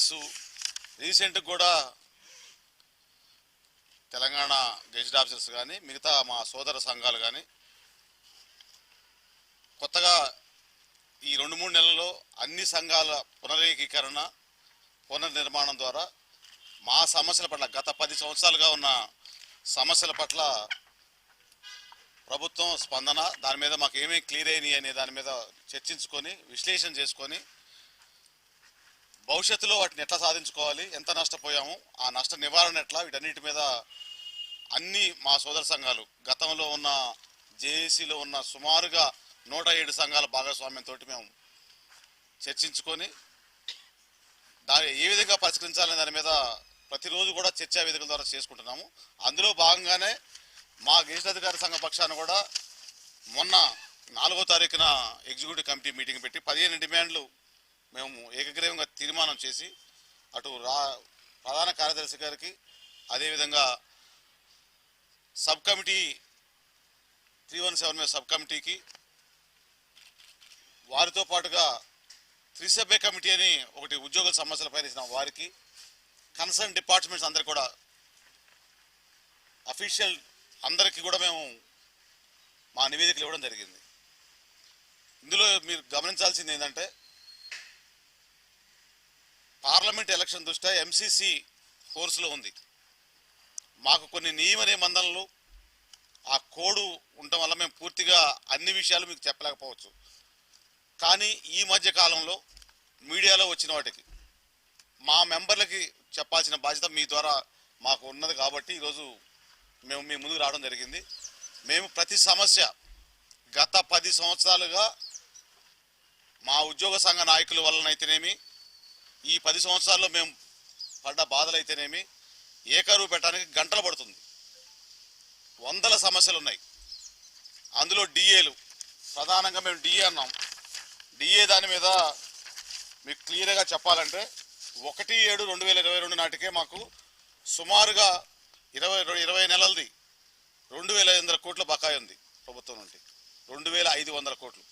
మా రీసెంట్ రీసెంట్గా కూడా తెలంగాణ గెజిట్ ఆఫీసర్స్ కానీ మిగతా మా సోదర సంఘాలు కానీ కొత్తగా ఈ రెండు మూడు నెలల్లో అన్ని సంఘాల పునరేకీకరణ పునర్నిర్మాణం ద్వారా మా సమస్యల పట్ల గత పది సంవత్సరాలుగా ఉన్న సమస్యల పట్ల ప్రభుత్వం స్పందన దాని మీద మాకు ఏమేమి క్లియర్ అయినాయి అనే దాని మీద చర్చించుకొని విశ్లేషణ చేసుకొని భవిష్యత్తులో వాటిని ఎట్లా సాధించుకోవాలి ఎంత నష్టపోయాము ఆ నష్ట నివారణ ఎట్లా వీటన్నిటి మీద అన్ని మా సోదర సంఘాలు గతంలో ఉన్న జేఏసీలో ఉన్న సుమారుగా నూట ఏడు సంఘాల భాగస్వామ్యంతో మేము చర్చించుకొని దాన్ని ఏ విధంగా పరిష్కరించాలనే దాని మీద ప్రతిరోజు కూడా చర్చా వేదికల ద్వారా చేసుకుంటున్నాము. అందులో భాగంగానే మా గిరిజనాధికార అధికారి సంఘ పక్షాన కూడా మొన్న నాలుగో తారీఖున ఎగ్జిక్యూటివ్ కమిటీ మీటింగ్ పెట్టి పదిహేను డిమాండ్లు మేము ఏకగ్రీవంగా తీర్మానం చేసి అటు రా ప్రధాన కార్యదర్శి గారికి అదేవిధంగా sub committee three one seven మీద సబ్ కమిటీకి వారితో పాటుగా త్రిసభ్య కమిటీ అని ఒకటి ఉద్యోగుల సమస్యలు ఇచ్చిన వారికి కన్సర్న్ డిపార్ట్మెంట్స్ అందరికి కూడా అఫీషియల్ అందరికీ కూడా మేము మా నివేదికలు ఇవ్వడం జరిగింది. ఇందులో మీరు గమనించాల్సింది ఏంటంటే పార్లమెంట్ ఎలక్షన్ దృష్ట్యా ఎంసీసీ కోర్సులో ఉంది. మాకు కొన్ని నియమ నిబంధనలు ఆ కోడు ఉండటం వల్ల మేము పూర్తిగా అన్ని విషయాలు మీకు చెప్పలేకపోవచ్చు. కానీ ఈ మధ్య కాలంలో మీడియాలో వచ్చిన వాటికి మా మెంబర్లకి చెప్పాల్సిన బాధ్యత మీ ద్వారా మాకు ఉన్నది కాబట్టి ఈరోజు మేము మీ ముందుకు రావడం జరిగింది. మేము ప్రతి సమస్య గత పది సంవత్సరాలుగా మా ఉద్యోగ సంఘ నాయకుల వలనైతేనేమి ఈ పది సంవత్సరాల్లో మేము పడ్డ బాధలైతేనేమి ఏకరువు పెట్టడానికి గంటలు పడుతుంది. వందల సమస్యలు ఉన్నాయి అందులో డిఏలు ప్రధానంగా మేము డిఏ అన్నాం. డిఏ దాని మీద మీకు క్లియర్గా చెప్పాలంటే ఒకటి ఏడు రెండు వేల ఇరవై రెండు నాటికే మాకు సుమారుగా ఇరవై ఇరవై నెలలది రెండు వేల ఐదు వందల కోట్ల బకాయి ఉంది ప్రభుత్వం నుండి. రెండు వేల ఐదు వందల కోట్లు.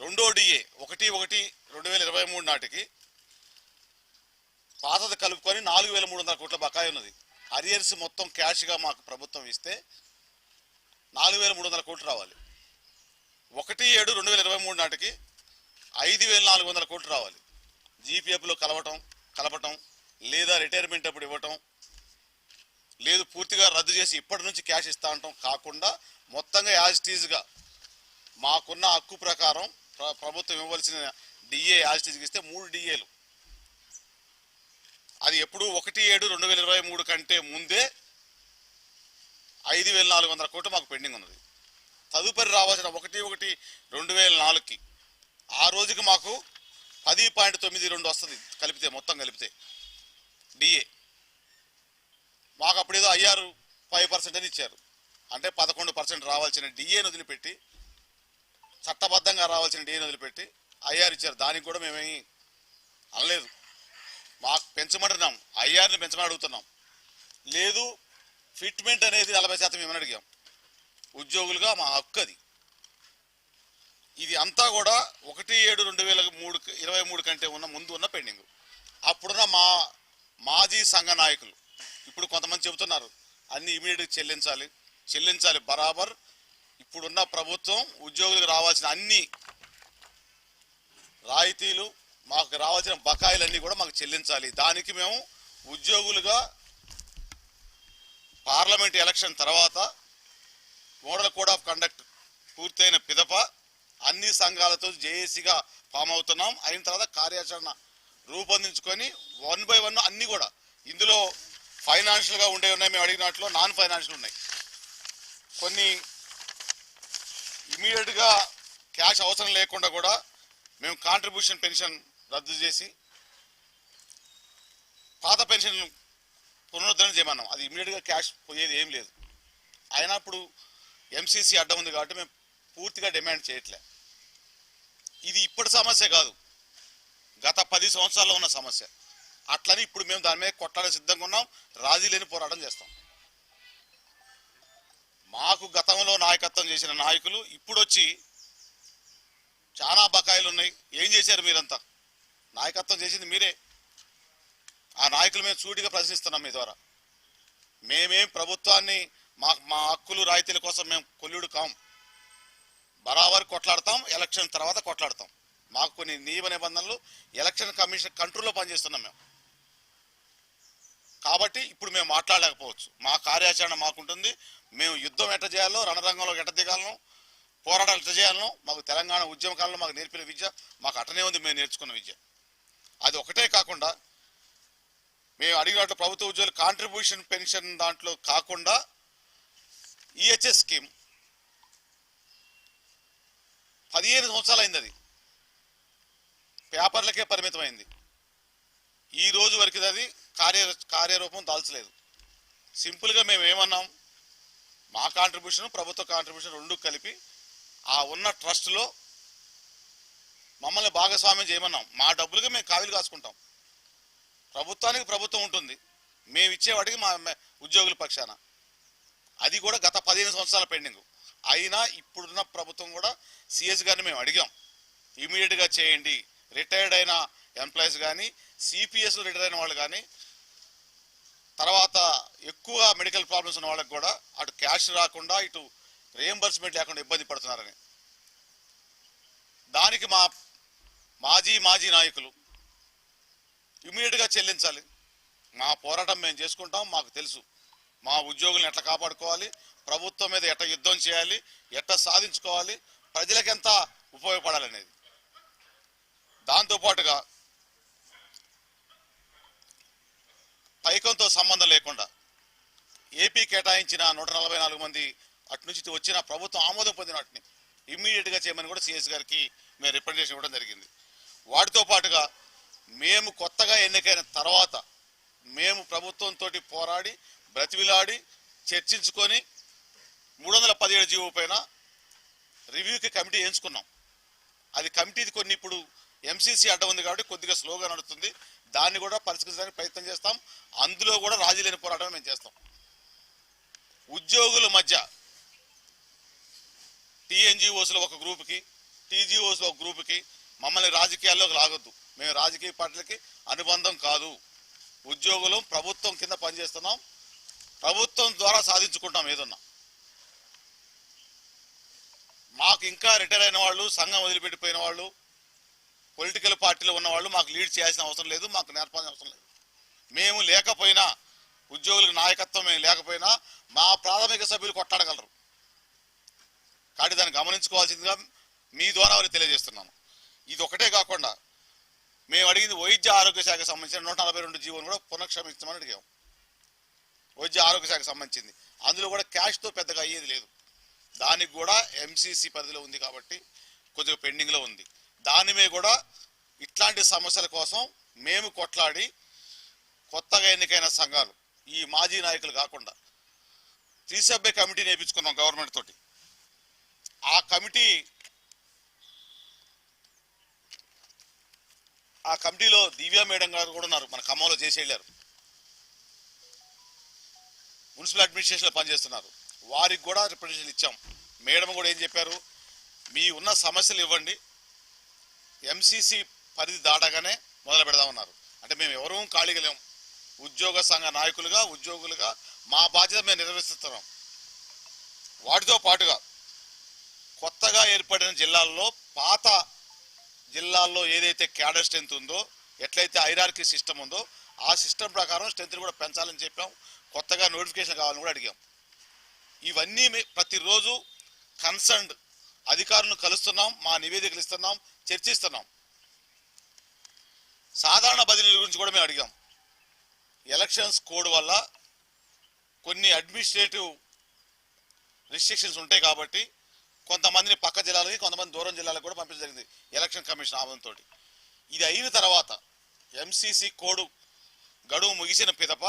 రెండో డిఏ ఒకటి ఒకటి రెండు వేల ఇరవై మూడు నాటికి పాతది కలుపుకొని నాలుగు వేల మూడు వందల కోట్ల బకాయి ఉన్నది. అరియర్స్ మొత్తం క్యాష్గా మాకు ప్రభుత్వం ఇస్తే నాలుగు వేల మూడు వందల కోట్లు రావాలి. ఒకటి ఏడు రెండు వేల ఇరవై మూడు నాటికి ఐదు వేల నాలుగు వందల కోట్లు రావాలి. జీపీఎఫ్లో కలవటం కలపటం లేదా రిటైర్మెంట్ అప్పుడు ఇవ్వటం లేదు పూర్తిగా రద్దు చేసి ఇప్పటి నుంచి క్యాష్ ఇస్తా అంటాం. కాకుండా మొత్తంగా యాజ్ టీజ్గా మాకున్న హక్కు ప్రకారం ప్రభుత్వం ఇవ్వవలసిన డిఏ యాజ్ టీజ్కి ఇస్తే మూడు డిఏలు అది ఎప్పుడు ఒకటి ఏడు రెండు వేల ఇరవై మూడు కంటే ముందే ఐదు వేల నాలుగు వందల కోట్లు మాకు పెండింగ్ ఉన్నది. తదుపరి రావాల్సిన ఒకటి ఒకటి రెండు వేల నాలుగుకి ఆ రోజుకి మాకు పది పాయింట్ తొమ్మిది రెండు వస్తుంది కలిపితే మొత్తం కలిపితే. డిఏ. మాకు అప్పుడు ఏదో ఐఆర్ ఫైవ్ పర్సెంట్ అని ఇచ్చారు. అంటే పదకొండు పర్సెంట్ రావాల్సిన డిఏని వదిలిపెట్టి చట్టబద్ధంగా రావాల్సిన డిఏని వదిలిపెట్టి ఐఆర్ ఇచ్చారు. దానికి కూడా మేమేమి అనలేదు. మాకు పెంచమంటున్నాం. ఐఆర్ని పెంచమని అడుగుతున్నాం. లేదు ఫిట్మెంట్ అనేది నలభై శాతం ఏమని అడిగాం. ఉద్యోగులుగా మా హక్కు అది. ఇది అంతా కూడా ఒకటి ఏడు రెండు వేల మూడు ఇరవై మూడు కంటే ఉన్న ముందు ఉన్న పెండింగ్. అప్పుడున్న మా మాజీ సంఘ నాయకులు ఇప్పుడు కొంతమంది చెబుతున్నారు అన్ని ఇమీడియట్గా చెల్లించాలి చెల్లించాలి బరాబర్. ఇప్పుడున్న ప్రభుత్వం ఉద్యోగులకు రావాల్సిన అన్ని రాయితీలు మాకు రావాల్సిన బకాయిలన్నీ కూడా మాకు చెల్లించాలి. దానికి మేము ఉద్యోగులుగా పార్లమెంట్ ఎలక్షన్ తర్వాత మోడల్ కోడ్ ఆఫ్ కండక్ట్ పూర్తయిన పిదప అన్ని సంఘాలతో జేఏసీగా ఫామ్ అవుతున్నాం. అయిన తర్వాత కార్యాచరణ రూపొందించుకొని వన్ బై వన్ అన్ని కూడా ఇందులో ఫైనాన్షియల్గా ఉండే ఉన్నాయి. మేము అడిగినట్లు నాన్ ఫైనాన్షియల్ ఉన్నాయి. కొన్ని ఇమీడియట్గా క్యాష్ అవసరం లేకుండా కూడా మేము కాంట్రిబ్యూషన్ పెన్షన్ రద్దు చేసి పాత పెన్షన్ పునరుద్ధరణ చేయమన్నాం. అది ఇమీడియట్గా క్యాష్ పోయేది ఏం లేదు. అయినప్పుడు ఎంసీసీ అడ్డం ఉంది కాబట్టి మేము పూర్తిగా డిమాండ్ చేయట్లే. ఇది ఇప్పటి సమస్య కాదు. గత పది సంవత్సరాల్లో ఉన్న సమస్య. అట్లని ఇప్పుడు మేము దాని మీద కొట్టాలని సిద్ధంగా ఉన్నాం. రాజీ లేని పోరాటం చేస్తాం. మాకు గతంలో నాయకత్వం చేసిన నాయకులు ఇప్పుడు వచ్చి చాలా బకాయిలు ఉన్నాయి ఏం చేశారు మీరంతా? నాయకత్వం చేసింది మీరే. ఆ నాయకులు మేము సూటిగా ప్రశ్నిస్తున్నాం మీ ద్వారా. మేమేం ప్రభుత్వాన్ని మా మా హక్కులు రాయితీల కోసం మేము కొల్లుడు కాం. బరాబర్ కొట్లాడతాం ఎలక్షన్ తర్వాత కొట్లాడతాం. మాకు కొన్ని నియమ నిబంధనలు ఎలక్షన్ కమిషన్ కంట్రోల్లో పనిచేస్తున్నాం మేము. కాబట్టి ఇప్పుడు మేము మాట్లాడలేకపోవచ్చు. మా కార్యాచరణ మాకుంటుంది. మేము యుద్ధం ఎట్ట చేయాలో రణరంగంలో ఎట్ట దిగాలను పోరాటాలు ఎట్ట చేయాలను మాకు తెలంగాణ ఉద్యమ కాలంలో మాకు నేర్పిన విద్య మాకు అట్టనే ఉంది మేము నేర్చుకున్న విద్య. అది ఒకటే కాకుండా మేము అడిగినట్టు ప్రభుత్వ ఉద్యోగులు కాంట్రిబ్యూషన్ పెన్షన్ దాంట్లో కాకుండా ఈహెచ్ఎస్ స్కీమ్ పదిహేను సంవత్సరాలు అయింది అది. పేపర్లకే పరిమితమైంది. ఈ రోజు వరకు అది కార్య కార్యరూపం దాల్చలేదు. సింపుల్గా మేము ఏమన్నాం? మా కాంట్రిబ్యూషన్ ప్రభుత్వ కాంట్రిబ్యూషన్ రెండు కలిపి ఆ ఉన్న ట్రస్ట్లో మమ్మల్ని భాగస్వామ్యం చేయమన్నాం. మా డబ్బులుగా మేము కావిలు కాసుకుంటాం. ప్రభుత్వానికి ప్రభుత్వం ఉంటుంది. మేము ఇచ్చేవాటికి మా ఉద్యోగుల పక్షాన. అది కూడా గత పదిహేను సంవత్సరాల పెండింగ్. అయినా ఇప్పుడున్న ప్రభుత్వం కూడా సిఎస్ గారిని మేము అడిగాం. ఇమీడియట్గా చేయండి. రిటైర్డ్ అయిన ఎంప్లాయీస్ కానీ సిపిఎస్లో రిటైర్ అయిన వాళ్ళు కానీ తర్వాత ఎక్కువ మెడికల్ ప్రాబ్లమ్స్ ఉన్న వాళ్ళకి కూడా అటు క్యాష్ రాకుండా ఇటు రియంబర్స్మెంట్ లేకుండా ఇబ్బంది పడుతున్నారని. దానికి మా మాజీ మాజీ నాయకులు ఇమీడియట్గా చెల్లించాలి. మా పోరాటం మేము చేసుకుంటాం మాకు తెలుసు. మా ఉద్యోగులను ఎట్లా కాపాడుకోవాలి ప్రభుత్వం మీద ఎట్ట యుద్ధం చేయాలి ఎట్ట సాధించుకోవాలి ప్రజలకు ఎంత ఉపయోగపడాలనేది దాంతోపాటుగా పైకంతో సంబంధం లేకుండా ఏపీ కేటాయించిన నూట నలభై నాలుగు మంది అటు నుంచి వచ్చిన ప్రభుత్వం ఆమోదం పొందిన వాటిని ఇమ్మీడియట్గా చేయమని కూడా సిఎస్ గారికి మేము రిప్రజెంటేషన్ ఇవ్వడం జరిగింది. వాటితో పాటుగా మేము కొత్తగా ఎన్నికైన తర్వాత మేము ప్రభుత్వంతో పోరాడి బ్రతివిలాడి చర్చించుకొని మూడు వందల పదిహేడు జీవో పైన రివ్యూకి కమిటీ ఎంచుకున్నాం. అది కమిటీది కొన్ని ఇప్పుడు ఎంసీసీ అడ్డం ఉంది కాబట్టి కొద్దిగా స్లోగా నడుస్తుంది. దాన్ని కూడా పరిష్కరించడానికి ప్రయత్నం చేస్తాం. అందులో కూడా రాజీ లేని పోరాటం మేము చేస్తాం. ఉద్యోగుల మధ్య టీఎన్జిఓస్లో ఒక గ్రూప్కి టీజీఓస్లో ఒక గ్రూప్కి మమ్మల్ని రాజకీయాల్లోకి లాగొద్దు. మేము రాజకీయ పార్టీలకి అనుబంధం కాదు. ఉద్యోగులు ప్రభుత్వం కింద పనిచేస్తున్నాం. ప్రభుత్వం ద్వారా సాధించుకుంటాం ఏదన్నా. మాకు ఇంకా రిటైర్ అయిన వాళ్ళు సంఘం వదిలిపెట్టిపోయిన వాళ్ళు పొలిటికల్ పార్టీలో ఉన్న వాళ్ళు మాకు లీడ్ చేయాల్సిన అవసరం లేదు మాకు నేర్పాల్సిన అవసరం లేదు. మేము లేకపోయినా ఉద్యోగులకు నాయకత్వం మేము లేకపోయినా మా ప్రాథమిక సభ్యులు కొట్లాడగలరు. కాబట్టి దాన్ని గమనించుకోవాల్సిందిగా మీ ద్వారా వారికి తెలియజేస్తున్నాను. ఇది ఒకటే కాకుండా మేము అడిగింది వైద్య ఆరోగ్య శాఖకు సంబంధించిన నూట నలభై రెండు జీవోలు కూడా పునఃక్షమించమని అడిగాము వైద్య ఆరోగ్య శాఖకు సంబంధించింది. అందులో కూడా క్యాష్తో పెద్దగా అయ్యేది లేదు. దానికి కూడా ఎంసీసీ పరిధిలో ఉంది కాబట్టి కొద్దిగా పెండింగ్లో ఉంది. దాని మీద కూడా ఇట్లాంటి సమస్యల కోసం మేము కొట్లాడి కొత్తగా ఎన్నికైన సంఘాలు ఈ మాజీ నాయకులు కాకుండా త్రిసభ్య కమిటీ నేర్పించుకున్నాం గవర్నమెంట్ తోటి. ఆ కమిటీ ఆ కమిటీలో దివ్యా మేడం గారు కూడా ఉన్నారు మన ఖమ్మంలో చేసి వెళ్ళారు మున్సిపల్ అడ్మినిస్ట్రేషన్లో పనిచేస్తున్నారు. వారికి కూడా రిప్రజెంటేషన్ ఇచ్చాం. మేడం కూడా ఏం చెప్పారు? మీ ఉన్న సమస్యలు ఇవ్వండి. ఎంసీసీ పరిధి దాటగానే మొదలు పెడదామన్నారు అంటే మేము ఎవరూ ఖాళీగా లేము ఉద్యోగ సంఘ నాయకులుగా ఉద్యోగులుగా మా బాధ్యత మేము నిర్వహిస్తున్నాం వాటితో పాటుగా కొత్తగా ఏర్పడిన జిల్లాల్లో పాత జిల్లాల్లో ఏదైతే క్యాడర్ స్ట్రెంత్ ఉందో ఎట్లయితే ఐరార్కీ సిస్టమ్ ఉందో ఆ సిస్టమ్ ప్రకారం స్ట్రెంత్ని కూడా పెంచాలని చెప్పాం. కొత్తగా నోటిఫికేషన్ కావాలని కూడా అడిగాం. ఇవన్నీ ప్రతిరోజు కన్సర్న్డ్ అధికారులను కలుస్తున్నాం మా నివేదికలు ఇస్తున్నాం చర్చిస్తున్నాం. సాధారణ బదిలీల గురించి కూడా మేము అడిగాం. ఎలక్షన్స్ కోడ్ వల్ల కొన్ని అడ్మినిస్ట్రేటివ్ రిస్ట్రిక్షన్స్ ఉంటాయి కాబట్టి కొంతమందిని పక్క జిల్లాలకి కొంతమంది దూరం జిల్లాలకు కూడా పంపించడం జరిగింది. ఎలక్షన్ కమిషన్ ఆమోదంతో ఇది అయిన తర్వాత ఎంసీసీ కోడ్ గడువు ముగిసిన పిదప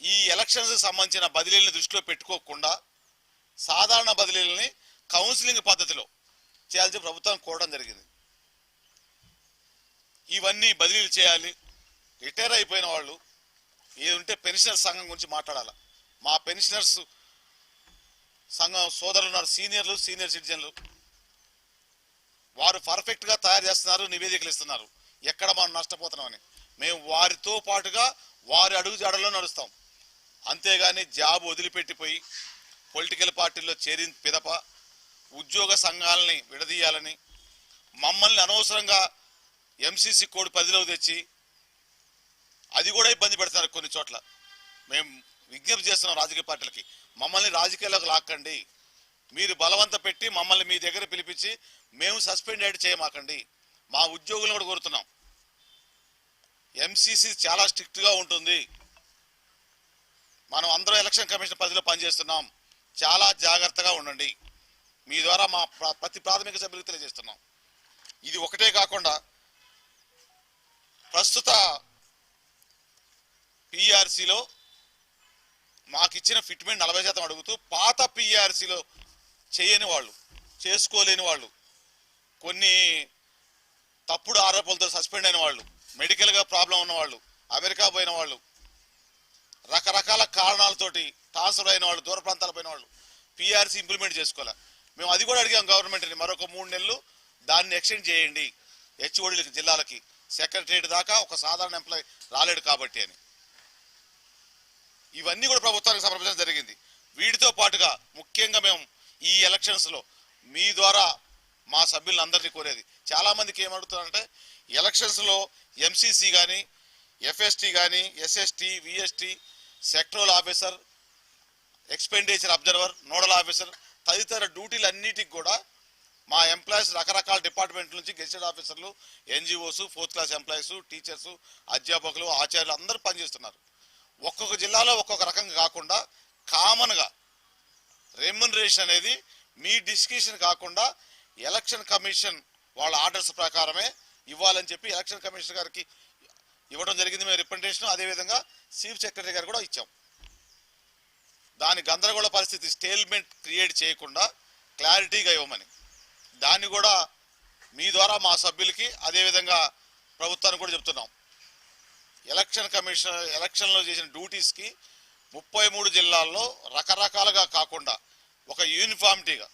ఈ ఎలక్షన్స్ సంబంధించిన బదిలీలను దృష్టిలో పెట్టుకోకుండా సాధారణ బదిలీలని కౌన్సిలింగ్ పద్ధతిలో చేయాల్సి ప్రభుత్వం కోరడం జరిగింది. ఇవన్నీ బదిలీలు చేయాలి. రిటైర్ అయిపోయిన వాళ్ళు ఏది ఉంటే పెన్షనర్ సంఘం గురించి మాట్లాడాలి. మా పెన్షనర్స్ సంఘం సోదరులు ఉన్నారు సీనియర్లు సీనియర్ సిటిజన్లు. వారు పర్ఫెక్ట్గా తయారు చేస్తున్నారు నివేదికలు ఇస్తున్నారు. ఎక్కడ మనం నష్టపోతున్నామని. మేము వారితో పాటుగా వారి అడుగుజాడల్లో నడుస్తాం. అంతేగాని జాబ్ వదిలిపెట్టిపోయి పొలిటికల్ పార్టీల్లో చేరిన పిదప ఉద్యోగ సంఘాలని విడదీయాలని మమ్మల్ని అనవసరంగా ఎంసీసీ కోడ్ పదిలోకి తెచ్చి అది కూడా ఇబ్బంది పెడతారు కొన్ని చోట్ల. మేము విజ్ఞప్తి చేస్తున్నాం రాజకీయ పార్టీలకి. మమ్మల్ని రాజకీయాల్లోకి లాక్కండి. మీరు బలవంత పెట్టి మమ్మల్ని మీ దగ్గర పిలిపించి మేము సస్పెండ్ చేయమాకండి. మా ఉద్యోగులను కూడా కోరుతున్నాం. ఎంసీసీ చాలా స్ట్రిక్ట్గా ఉంటుంది. మనం అందరం ఎలక్షన్ కమిషన్ పరిధిలో పనిచేస్తున్నాం. చాలా జాగ్రత్తగా ఉండండి. మీ ద్వారా మా ప్రతి ప్రాథమిక సభ్యులకు తెలియజేస్తున్నాం. ఇది ఒకటే కాకుండా ప్రస్తుత పిఆర్సీలో మాకు ఇచ్చిన ఫిట్మెంట్ నలభై శాతం అడుగుతూ పాత పిఆర్సీలో చేయని వాళ్ళు చేసుకోలేని వాళ్ళు కొన్ని తప్పుడు ఆరోపణలతో సస్పెండ్ అయిన వాళ్ళు మెడికల్గా ప్రాబ్లం ఉన్నవాళ్ళు అమెరికా పోయిన వాళ్ళు రకరకాల కారణాలతోటి ట్రాన్స్ఫర్ అయిన వాళ్ళు దూర ప్రాంతాల పోయిన వాళ్ళు పిఆర్సీ ఇంప్లిమెంట్ చేసుకోవాలి మేము అది కూడా అడిగాం గవర్నమెంట్ని మరొక మూడు నెలలు దాన్ని ఎక్స్టెండ్ చేయండి హెచ్ఓడిలకి జిల్లాలకి సెక్రటరేట్ దాకా ఒక సాధారణ ఎంప్లాయీ రాలేడు కాబట్టి అని. ఇవన్నీ కూడా ప్రభుత్వానికి సమర్పించడం జరిగింది. వీటితో పాటుగా ముఖ్యంగా మేము ఈ ఎలక్షన్స్లో మీ ద్వారా మా సభ్యులందరినీ కోరేది. చాలామందికి ఏమడుగుతున్నారంటే ఎలక్షన్స్లో ఎంసీసీ కానీ ఎఫ్ఎస్టీ కానీ SST VST sectoral officer expenditure observer nodal officer తదితర డ్యూటీలన్నిటికి కూడా మా ఎంప్లాయీస్ రకరకాల డిపార్ట్మెంట్ నుంచి గెస్టెడ్ ఆఫీసర్లు NGOs fourth class employees teachers అధ్యాపకులు ఆచార్యులు అందరూ పనిచేస్తున్నారు. ఒక్కొక్క జిల్లాలో ఒక్కొక్క రకంగా కాకుండా కామన్గా రెమ్యునరేషన్ అనేది మీ డిస్కషన్ కాకుండా ఎలక్షన్ కమిషన్ వాళ్ళ ఆర్డర్స్ ప్రకారమే ఇవ్వాలని చెప్పి ఎలక్షన్ కమిషనర్ గారికి ఇవ్వడం జరిగింది. మేము రిప్రజెంటేషన్ అదేవిధంగా చీఫ్ సెక్రటరీ గారు కూడా ఇచ్చాం. దాని గందరగోళ పరిస్థితి స్టేల్మెంట్ క్రియేట్ చేయకుండా క్లారిటీగా ఇవ్వమని. దాన్ని కూడా మీ ద్వారా మా సభ్యులకి అదేవిధంగా ప్రభుత్వానికి కూడా చెప్తున్నాం. ఎలక్షన్ కమిషన్ ఎలక్షన్లో చేసిన డ్యూటీస్కి ముప్పై మూడు జిల్లాల్లో రకరకాలుగా కాకుండా ఒక యూనిఫామిటీగా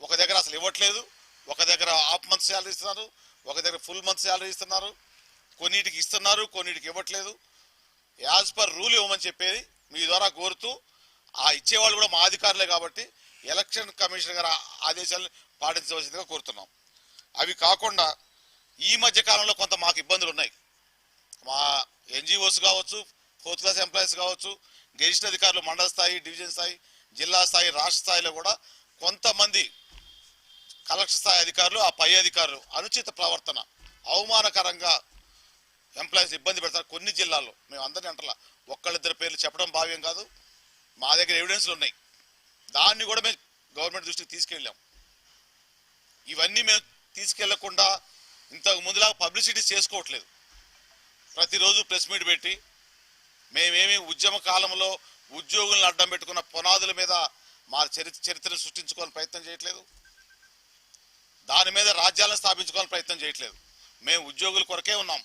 ఒక దగ్గర అసలు ఇవ్వట్లేదు ఒక దగ్గర హాఫ్ మంత్ శాలరీ ఇస్తున్నారు ఒక దగ్గర ఫుల్ మంత్ శాలరీ ఇస్తున్నారు కొన్నిటికి ఇస్తున్నారు కొన్నిటికి ఇవ్వట్లేదు. యాజ్ పర్ రూల్ ఇవ్వమని చెప్పేది మీ ద్వారా కోరుతూ ఆ ఇచ్చేవాళ్ళు కూడా మా అధికారులే కాబట్టి ఎలక్షన్ కమిషన్ గారి ఆదేశాలను పాటించవలసిందిగా కోరుతున్నాం. అవి కాకుండా ఈ మధ్య కాలంలో కొంత మాకు ఇబ్బందులు ఉన్నాయి. మా ఎన్జిఓస్ కావచ్చు ఫోర్త్ క్లాస్ ఎంప్లాయీస్ కావచ్చు గెజిట్ అధికారులు మండల స్థాయి డివిజన్ స్థాయి జిల్లా స్థాయి రాష్ట్ర స్థాయిలో కూడా కొంతమంది కలెక్టర్ స్థాయి అధికారులు ఆ పై అధికారులు అనుచిత ప్రవర్తన అవమానకరంగా ఎంప్లాయీస్ ఇబ్బంది పెడతారు కొన్ని జిల్లాల్లో. మేము అందరినీ అంటలా ఒక్కళ్ళిద్దరి పేర్లు చెప్పడం భావ్యం కాదు. మా దగ్గర ఎవిడెన్స్లు ఉన్నాయి. దాన్ని కూడా మేము గవర్నమెంట్ దృష్టికి తీసుకెళ్ళాం. ఇవన్నీ మేము తీసుకెళ్ళకుండా ఇంతకు ముందులాగా పబ్లిసిటీ చేసుకోవట్లేదు. ప్రతిరోజు ప్రెస్ మీట్ పెట్టి మేమేమి ఉద్యమ కాలంలో ఉద్యోగులను అడ్డం పెట్టుకున్న పునాదుల మీద మా చరిత్ర చరిత్రను సృష్టించుకోవాలని ప్రయత్నం చేయట్లేదు. దాని మీద రాజ్యాలను స్థాపించుకోవాలని ప్రయత్నం చేయట్లేదు. మేము ఉద్యోగుల కొరకే ఉన్నాం.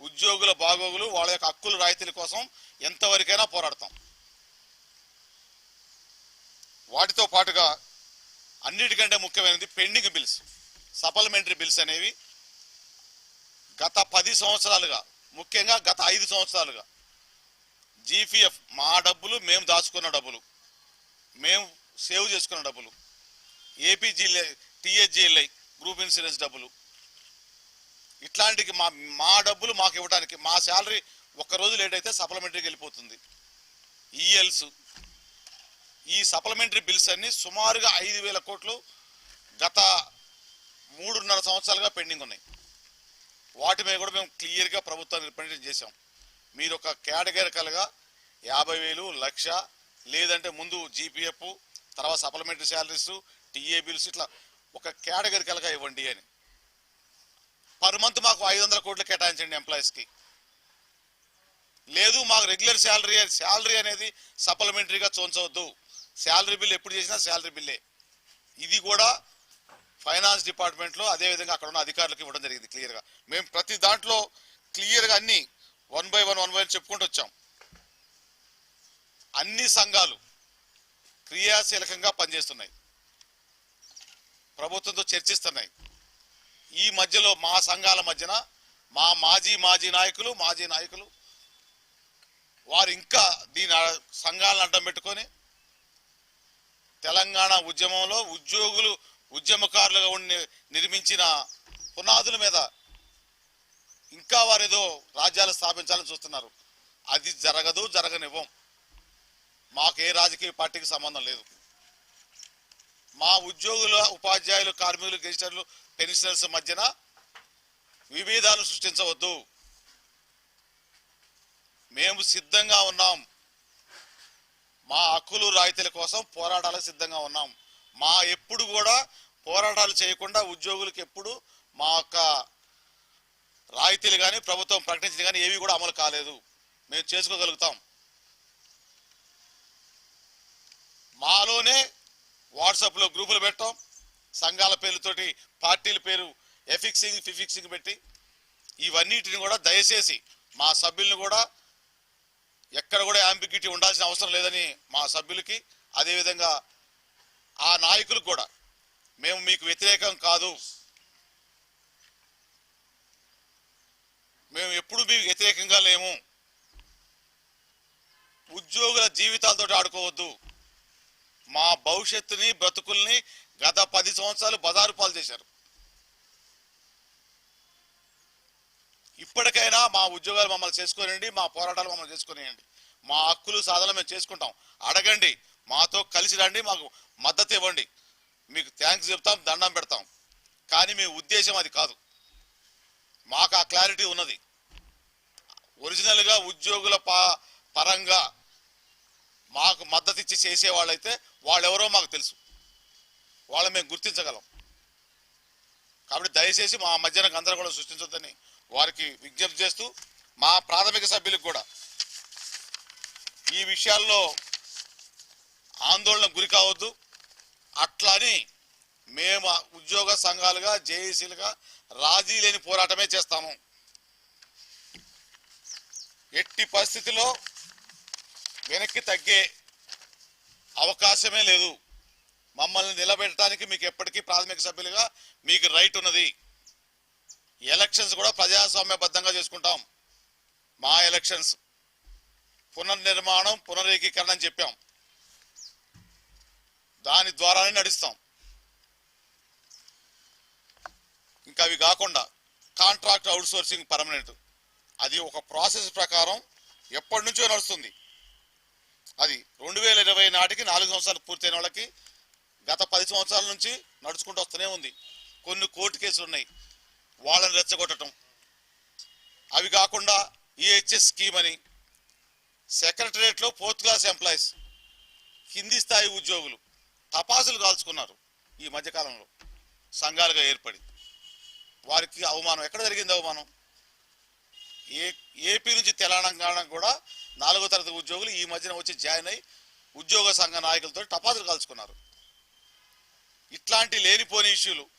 ఉద్యోగుల బాగోగులు వాళ్ళ యొక్క హక్కుల రాయితీల కోసం ఎంతవరకైనా పోరాడతాం. వాటితో పాటుగా అన్నిటికంటే ముఖ్యమైనది పెండింగ్ బిల్స్ సప్లిమెంటరీ బిల్స్ అనేవి గత పది సంవత్సరాలుగా ముఖ్యంగా గత ఐదు సంవత్సరాలుగా జీపీఎఫ్ మా డబ్బులు మేము దాచుకున్న డబ్బులు మేము సేవ్ చేసుకున్న డబ్బులు ఏపీజీఎల్ఐ టీహెచ్జిఎల్ఐ గ్రూప్ ఇన్సూరెన్స్ డబ్బులు ఇట్లాంటికి మా మా డబ్బులు మాకు ఇవ్వడానికి మా శాలరీ ఒక్కరోజు లేట్ అయితే సప్లిమెంటరీకి వెళ్ళిపోతుంది. E ఈఎల్స్ ఈ సప్లిమెంటరీ బిల్స్ అన్నీ సుమారుగా ఐదు వేల కోట్లు గత మూడున్నర సంవత్సరాలుగా పెండింగ్ ఉన్నాయి. వాటి మీద కూడా మేము క్లియర్గా ప్రభుత్వాన్ని రిప్రజెంట్ చేశాం. మీరు ఒక కేటగిరికల్గా యాభై వేలు లక్ష లేదంటే ముందు జీపీఎఫ్ తర్వాత సప్లిమెంటరీ శాలరీస్ టీఏ బిల్స్ ఇట్లా ఒక కేటగిరికల్గా ఇవ్వండి అని. పర్ మంత్ మాకు ఐదు వందల కోట్లు కేటాయించండి ఎంప్లాయీస్కి. లేదు మాకు రెగ్యులర్ శాలరీ శాలరీ అనేది సప్లిమెంటరీగా చూంచవద్దు శాలరీ బిల్ ఎప్పుడు చేసినా శాలరీ బిల్లే. ఇది కూడా ఫైనాన్స్ డిపార్ట్మెంట్లో అదేవిధంగా అక్కడ ఉన్న అధికారులకు ఇవ్వడం జరిగింది క్లియర్గా. మేము ప్రతి దాంట్లో క్లియర్గా అన్ని one by one one by one చెప్పుకుంటూ వచ్చాం. అన్ని సంఘాలు క్రియాశీలకంగా పనిచేస్తున్నాయి. ప్రభుత్వంతో చర్చిస్తున్నాయి. ఈ మధ్యలో మా సంఘాల మధ్యన మా మాజీ మాజీ నాయకులు మాజీ నాయకులు వారు ఇంకా దీని సంఘాలను అడ్డం పెట్టుకొని తెలంగాణ ఉద్యమంలో ఉద్యోగులు ఉద్యమకారులుగా ఉండి నిర్మించిన పునాదుల మీద ఇంకా వారేదో రాజ్యాలు స్థాపించాలని చూస్తున్నారు. అది జరగదు జరగనివ్వం. మాకు ఏ రాజకీయ పార్టీకి సంబంధం లేదు. మా ఉద్యోగుల ఉపాధ్యాయులు కార్మికులు గెజిటర్లు పెన్షనర్స్ మధ్యన విభేదాలు సృష్టించవద్దు. మేము సిద్ధంగా ఉన్నాం. మా హక్కులు రాయితీల కోసం పోరాటాలకు సిద్ధంగా ఉన్నాం. మా ఎప్పుడు కూడా పోరాటాలు చేయకుండా ఉద్యోగులకు ఎప్పుడు మా యొక్క రాయితీలు కానీ ప్రభుత్వం ప్రకటించింది కానీ ఏవి కూడా అమలు కాలేదు. మేము చేసుకోగలుగుతాం. మాలోనే వాట్సాప్లో గ్రూపులు పెట్టాం. సంఘాల పేర్లతోటి పార్టీల పేరు ఎఫిక్సింగ్ ఫిఫిక్సింగ్ పెట్టి ఇవన్నిటిని కూడా దయచేసి మా సభ్యులను కూడా ఎక్కడ కూడా యాంబిగ్యూటీ ఉండాల్సిన అవసరం లేదని మా సభ్యులకి అదేవిధంగా ఆ నాయకులు కూడా. మేము మీకు వ్యతిరేకం కాదు. మేము ఎప్పుడు మీకు వ్యతిరేకంగా లేము. ఉద్యోగుల జీవితాలతో ఆడుకోవద్దు. మా భవిష్యత్తుని బ్రతుకుల్ని గత పది సంవత్సరాలు బజారు పాలు చేశారు. ఇప్పటికైనా మా ఉద్యోగాలు మమ్మల్ని చేసుకోనియండి మా పోరాటాలు మమ్మల్ని చేసుకునియండి. మా హక్కులు సాధన మేము చేసుకుంటాం. అడగండి మాతో కలిసి రండి మాకు మద్దతు ఇవ్వండి. మీకు థ్యాంక్స్ చెప్తాం దండం పెడతాం. కానీ మీ ఉద్దేశం అది కాదు. మాకు ఆ క్లారిటీ ఉన్నది. ఒరిజినల్గా ఉద్యోగుల ప పరంగా మాకు మద్దతు ఇచ్చి చేసే వాళ్ళైతే వాళ్ళెవరో మాకు తెలుసు. వాళ్ళు మేము గుర్తించగలం. కాబట్టి దయచేసి మా మధ్యన గందరగోళం సృష్టించొద్దని వారికి విజ్ఞప్తి చేస్తూ మా ప్రాథమిక సభ్యులకు కూడా ఈ విషయాల్లో ఆందోళన గురి కావద్దు. అట్లని మేము ఉద్యోగ సంఘాలుగా జేఏసీలుగా రాజీ లేని పోరాటమే చేస్తాము. ఎట్టి పరిస్థితిలో వెనక్కి తగ్గే అవకాశమే లేదు. మమ్మల్ని నిలబెట్టడానికి మీకు ఎప్పటికీ ప్రాథమిక సభ్యులుగా మీకు రైట్ ఉన్నది. ఎలక్షన్స్ కూడా ప్రజాస్వామ్యబద్ధంగా చేసుకుంటాం. మా ఎలక్షన్స్ పునర్నిర్మాణం పునరేకీకరణ అని చెప్పాం. దాని ద్వారానే నడుస్తాం. ఇంకా అవి కాకుండా కాంట్రాక్ట్ అవుట్సోర్సింగ్ పర్మనెంట్. అది ఒక ప్రాసెస్ ప్రకారం ఎప్పటి నుంచో నడుస్తుంది. అది రెండు వేల ఇరవై నాటికి నాలుగు సంవత్సరాలు పూర్తయిన వాళ్ళకి గత పది సంవత్సరాల నుంచి నడుచుకుంటూ వస్తూనే ఉంది. కొన్ని కోర్టు కేసులు ఉన్నాయి. వాళ్ళని రెచ్చగొట్టడం అవి కాకుండా ఈహెచ్ఎస్ స్కీమ్ అని సెక్రటరియట్లో ఫోర్త్ క్లాస్ ఎంప్లాయీస్ కింది స్థాయి ఉద్యోగులు తపాసులు కాల్చుకున్నారు ఈ మధ్యకాలంలో. సంఘాలుగా ఏర్పడి వారికి అవమానం ఎక్కడ జరిగింది అవమానం? ఏ ఏపీ నుంచి తెలంగాణ కూడా నాలుగో తరగతి ఉద్యోగులు ఈ మధ్యన వచ్చి జాయిన్ అయి ఉద్యోగ సంఘ నాయకులతో టపాసులు కాల్చుకున్నారు. ఇట్లాంటి లేనిపోని ఇష్యూలు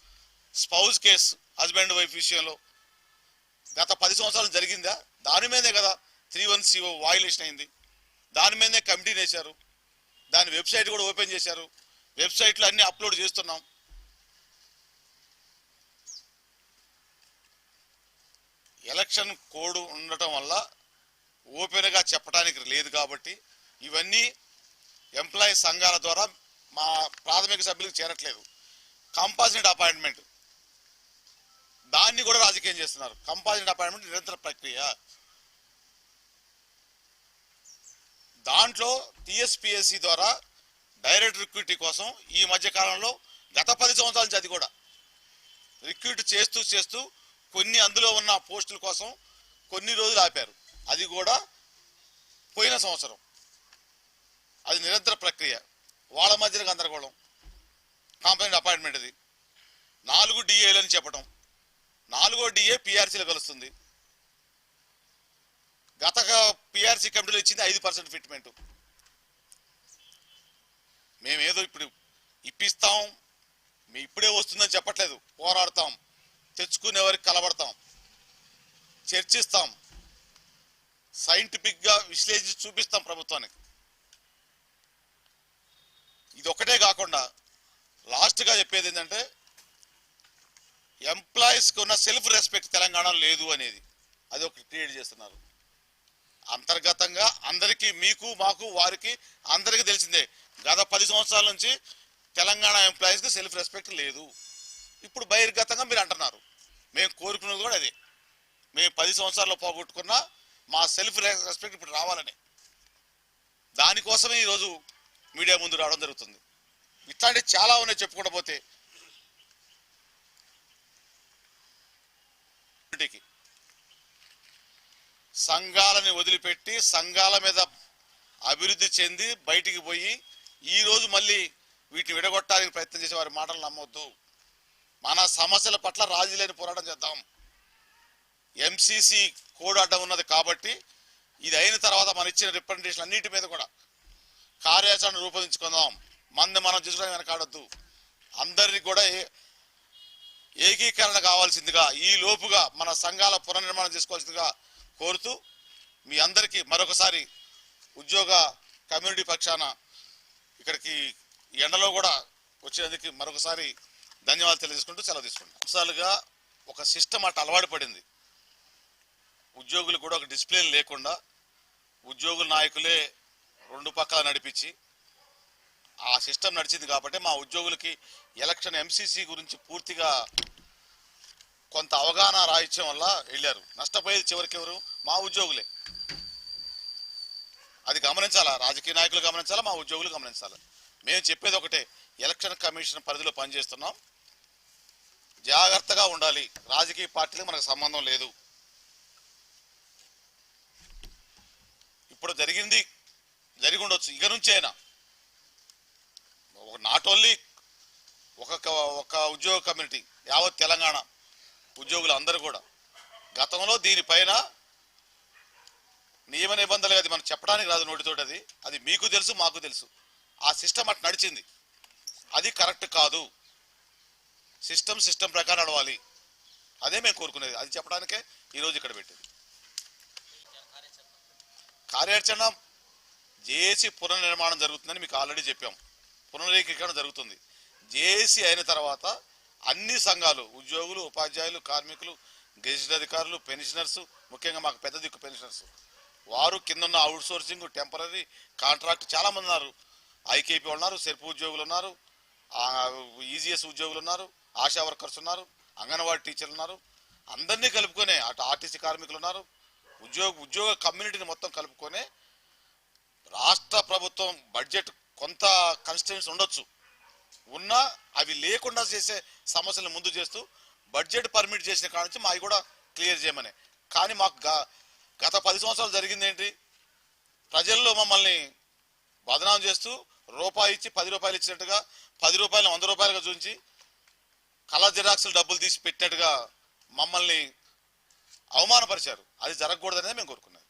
స్పౌజ్ కేసు హస్బెండ్ వైఫ్ విషయంలో గత పది సంవత్సరాలు జరిగిందా? దాని మీదే కదా త్రీ వన్ సిఓ వాయులేషన్ అయింది. దాని మీదనే కమిటీ వేశారు దాని వెబ్సైట్ కూడా ఓపెన్ చేశారు. వెబ్సైట్లో అన్నీ అప్లోడ్ చేస్తున్నాం. ఎలక్షన్ కోడ్ ఉండటం వల్ల ఓపెన్గా చెప్పడానికి లేదు కాబట్టి ఇవన్నీ ఎంప్లాయీ సంఘాల ద్వారా మా ప్రాథమిక సభ్యులకు చేరట్లేదు. కంపాజిట్ అపాయింట్మెంట్. దాన్ని కూడా రాజకీయం చేస్తున్నారు. కంపాజిట్ అపాయింట్మెంట్ నిరంతర ప్రక్రియ. దాంట్లో టీఎస్పిఎస్సి ద్వారా డైరెక్ట్ రిక్రూట్ కోసం ఈ మధ్య కాలంలో గత పది సంవత్సరాల నుంచి అది కూడా. రిక్రూట్ చేస్తూ చేస్తూ కొన్ని అందులో ఉన్న పోస్టుల కోసం కొన్ని రోజులు ఆపారు. అది కూడా పోయిన సంవత్సరం. అది నిరంతర ప్రక్రియ. వాళ్ళ మధ్యన గందరగోళం. కాంపౌండ్ అపాయింట్మెంట్ ఇది. నాలుగు డిఏలు అని చెప్పడం నాలుగో డిఏ పిఆర్సీలో కలుస్తుంది. గత పిఆర్సీ కమిటీలో ఇచ్చింది ఐదు పర్సెంట్ ఫిట్మెంటు మేమేదో ఇప్పుడు ఇప్పిస్తాం మీ ఇప్పుడే వస్తుందని చెప్పట్లేదు. పోరాడతాం తెచ్చుకునే వారికి కలబడతాం చర్చిస్తాం సైంటిఫిక్గా విశ్లేషించి చూపిస్తాం ప్రభుత్వానికి ఇది ఒకటే కాకుండా లాస్ట్గా చెప్పేది ఏంటంటే ఎంప్లాయీస్కి ఉన్న సెల్ఫ్ రెస్పెక్ట్ తెలంగాణ లేదు అనేది. అది ఒకటి క్రియేట్ చేస్తున్నారు. అంతర్గతంగా అందరికీ మీకు మాకు వారికి అందరికీ తెలిసిందే. గత పది సంవత్సరాల నుంచి తెలంగాణ ఎంప్లాయీస్కి సెల్ఫ్ రెస్పెక్ట్ లేదు. ఇప్పుడు బహిర్గతంగా మీరు అంటున్నారు. మేము కోరుకున్నది కూడా అదే. మేము పది సంవత్సరాల్లో పోగొట్టుకున్న మా సెల్ఫ్ రెస్పెక్ట్ ఇప్పుడు రావాలని. దానికోసమే ఈరోజు మీడియా ముందు రావడం జరుగుతుంది. ఇట్లాంటివి చాలా ఉన్నాయి చెప్పుకోకపోతే. ఇంటికి సంఘాలని వదిలిపెట్టి సంఘాల మీద అభివృద్ధి చెంది బయటికి పోయి ఈరోజు మళ్ళీ వీటిని విడగొట్టాలని ప్రయత్నం చేసే వారి మాటలు నమ్మొద్దు. మన సమస్యల పట్ల రాజీలేని పోరాటం చేద్దాం. ఎంసీసీ కోడ్ అడ్డం ఉన్నది కాబట్టి ఇది అయిన తర్వాత మనం ఇచ్చిన రిప్రజెంటేషన్ అన్నిటి మీద కూడా కార్యాచరణ రూపొందించుకుందాం. మంది మనం చూసుకోవడం వెనకాడొద్దు. అందరినీ కూడా ఏ- ఏకీకరణ కావాల్సిందిగా ఈ లోపుగా మన సంఘాల పునర్నిర్మాణం చేసుకోవాల్సిందిగా కోరుతూ మీ అందరికీ మరొకసారి ఉద్యోగ కమ్యూనిటీ పక్షాన ఇక్కడికి ఎండలో కూడా వచ్చేందుకు మరొకసారి ధన్యవాదాలు తెలియజేసుకుంటూ సెలవు తీసుకుంటాం అంశాలుగా ఒక సిస్టమ్ అట్లా అలవాటు పడింది. ఉద్యోగులు కూడా ఒక డిసిప్లిన్ లేకుండా ఉద్యోగుల నాయకులే రెండు పక్కల నడిపించి ఆ సిస్టమ్ నడిచింది కాబట్టి మా ఉద్యోగులకి ఎలక్షన్ ఎంసీసీ గురించి పూర్తిగా కొంత అవగాహన రాయించడం వల్ల వెళ్ళారు. నష్టపోయేది చివరికి ఎవరు మా ఉద్యోగులే. అది గమనించాలా? రాజకీయ నాయకులు గమనించాలా? మా ఉద్యోగులు గమనించాలి? మేము చెప్పేది ఒకటే ఎలక్షన్ కమిషన్ పరిధిలో పనిచేస్తున్నాం. జాగ్రత్తగా ఉండాలి. రాజకీయ పార్టీలకు మనకు సంబంధం లేదు. ఇప్పుడు జరిగింది జరిగి ఉండొచ్చు. ఇక నుంచి అయినా. నాట్ ఓన్లీ ఒక ఒక ఉద్యోగ కమ్యూనిటీ యావత్ తెలంగాణ. ఉద్యోగులు అందరూ కూడా. గతంలో దీనిపైన నియమ నిబంధనలు అది మనం చెప్పడానికి రాదు నోటితోటి అది అది మీకు తెలుసు మాకు తెలుసు. ఆ సిస్టమ్ అటు నడిచింది. అది కరెక్ట్ కాదు. సిస్టమ్ సిస్టమ్ ప్రకారం నడవాలి. అదే మేము కోరుకునేది. అది చెప్పడానికే ఈరోజు ఇక్కడ పెట్టింది. కార్యాచరణ జేఏసీ పునర్నిర్మాణం జరుగుతుందని మీకు ఆల్రెడీ చెప్పాం. పునరేకీకరణ జరుగుతుంది. జేఏసీ అయిన తర్వాత అన్ని సంఘాలు ఉద్యోగులు ఉపాధ్యాయులు కార్మికులు గెజిట్ అధికారులు పెన్షనర్స్ ముఖ్యంగా మాకు పెద్ద దిక్కు పెన్షనర్స్. వారు కింద ఉన్న అవుట్ సోర్సింగ్ టెంపరీ కాంట్రాక్ట్ చాలామంది ఉన్నారు ఐకేపీ ఉన్నారు సెర్పు ఉద్యోగులు ఉన్నారు ఈజీఎస్ ఉద్యోగులు ఉన్నారు ఆశా వర్కర్స్ ఉన్నారు అంగన్వాడీ టీచర్లు ఉన్నారు. అందరినీ కలుపుకొనే అటు ఆర్టీసీ కార్మికులు ఉన్నారు. ఉద్యోగ ఉద్యోగ కమ్యూనిటీని మొత్తం కలుపుకొనే రాష్ట్ర ప్రభుత్వం బడ్జెట్ కొంత కన్స్టెన్స్ ఉండొచ్చు. ఉన్నా అవి లేకుండా చేసే సమస్యలను ముందు చేస్తూ బడ్జెట్ పర్మిట్ చేసిన కాడ నుంచి మావి కూడా క్లియర్ చేయమని. కానీ మాకు గ- గత పది సంవత్సరాలు జరిగింది ఏంటి ప్రజల్లో మమ్మల్ని బదనాం చేస్తూ రూపాయి ఇచ్చి పది రూపాయలు ఇచ్చినట్టుగా పది రూపాయలు వంద రూపాయలుగా చూపించి కలర్ జిరాక్స్లు డబ్బులు తీసి పెట్టినట్టుగా మమ్మల్ని అవమానపరిచారు. అది జరగకూడదనేది మేము కోరుకున్నాం.